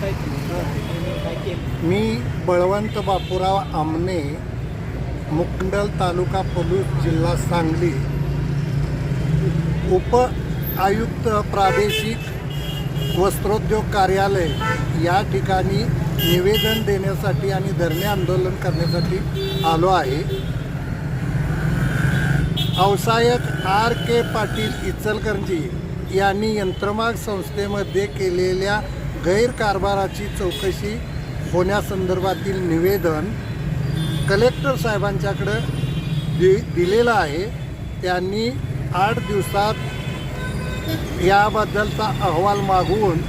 काय केलं मी बळवंत बापूराव आमने मुकुंडल तालुका पलूस जिल्हा सांगली उप आयुक्त प्रादेशिक वस्त्रोद्योग कार्यालय या ठिकाणी निवेदन देण्यासाठी आणि धरणे आंदोलन करण्यासाठी आलो आहे. औसायक आर के पाटील इचलकरंजी यांनी यंत्रमाग संस्थेमध्ये केलेल्या गैरकारभाराची चौकशी होण्यासंदर्भातील निवेदन कलेक्टर साहेबांच्याकडं दि दिलेलं आहे. त्यांनी आठ दिवसात याबद्दलचा अहवाल मागवून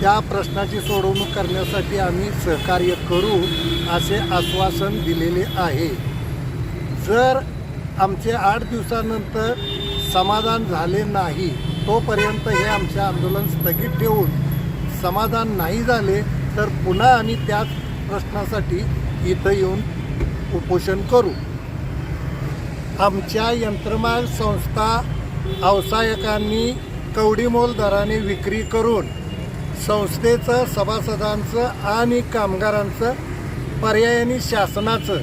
त्या प्रश्नाची सोडवणूक करण्यासाठी आम्ही सहकार्य करू असे आश्वासन दिलेले आहे. जर आमचे आठ दिवसानंतर समाधान झाले नाही तोपर्यंत हे आमचे आंदोलन स्थगित ठेवून समाधान नाही झाले तर पुन्हा आम्ही त्याच प्रश्नासाठी इथं येऊन उपोषण करू. आमच्या यंत्रमाग संस्था व्यावसायिकांनी कवडीमोल दराने विक्री करून संस्थेचं सभासदांचं आणि कामगारांचं पर्यायाने शासनाचं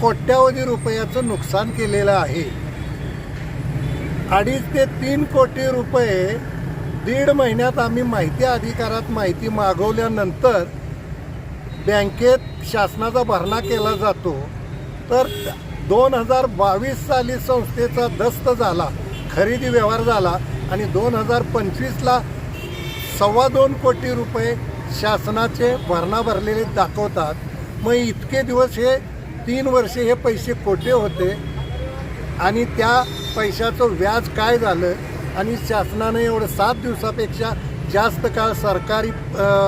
कोट्यावधी रुपयाचं नुकसान केलेलं आहे. अडीच ते तीन कोटी रुपये दीड महिन्यात आम्ही माहिती अधिकारात माहिती मागवल्यानंतर बँकेत शासनाचा भरणा केला जातो. तर दोन हजार बावीस साली संस्थेचा दस्त झाला खरेदी व्यवहार झाला आणि दोन हजार पंचवीसला सव्वा दोन कोटी रुपये शासनाचे भरणा भरलेले दाखवतात. मग इतके दिवस हे तीन वर्षे हे पैसे कोठे होते? आणि त्या पैशाचं व्याज काय झालं? आणि शासनानं एवढं सात दिवसापेक्षा जास्त काळ सरकारी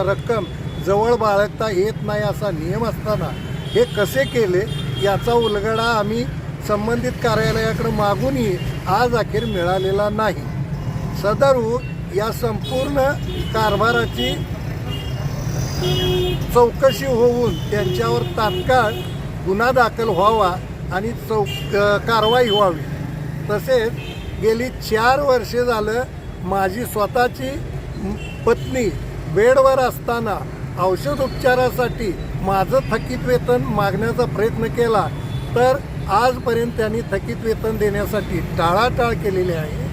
रक्कम जवळ बाळगता येत नाही असा नियम असताना हे कसे केले याचा उलगडा आम्ही संबंधित कार्यालयाकडे मागूनही आज अखेर मिळालेला नाही. सदरू या संपूर्ण कारभाराची चौकशी होऊन त्यांच्यावर तात्काळ गुन्हा दाखल व्हावा आणि चौक कारवाई व्हावी. तसेच गेली चार वर्षे झालं माझी स्वतःची पत्नी बेडवर असताना औषध उपचारासाठी माझं थकीत वेतन मागण्याचा प्रयत्न केला. तर आजपर्यंत त्यांनी थकीत वेतन देण्यासाठी टाळाटाळ केलेली आहे.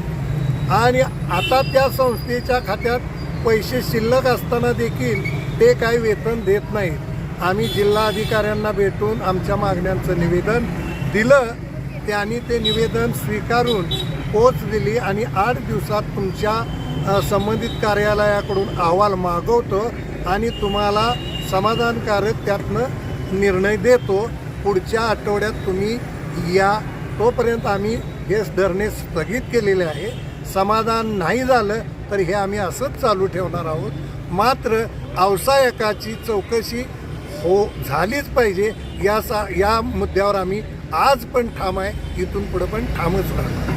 आणि आता त्या संस्थेच्या खात्यात पैसे शिल्लक असताना देखील ते काही वेतन देत नाहीत. आम्ही जिल्हा अधिकाऱ्यांना भेटून आमच्या मागण्यांचं निवेदन दिलं. त्यांनी ते निवेदन स्वीकारून पोच दिली आणि आठ दिवसात तुमच्या संबंधित कार्यालयाकडून अहवाल मागवतो आणि तुम्हाला समाधानकारक त्यातनं निर्णय देतो. पुढच्या आठवड्यात तुम्ही या तोपर्यंत आम्ही हे धरणे स्थगित केलेले आहे. समाधान नाही झालं तर हे आम्ही असंच चालू ठेवणार आहोत. मात्र व्यावसायिकाची चौकशी हो झालीच पाहिजे. या सा या मुद्द्यावर आम्ही आज पण ठाम आहे. इथून पुढं पण ठामच राहणार.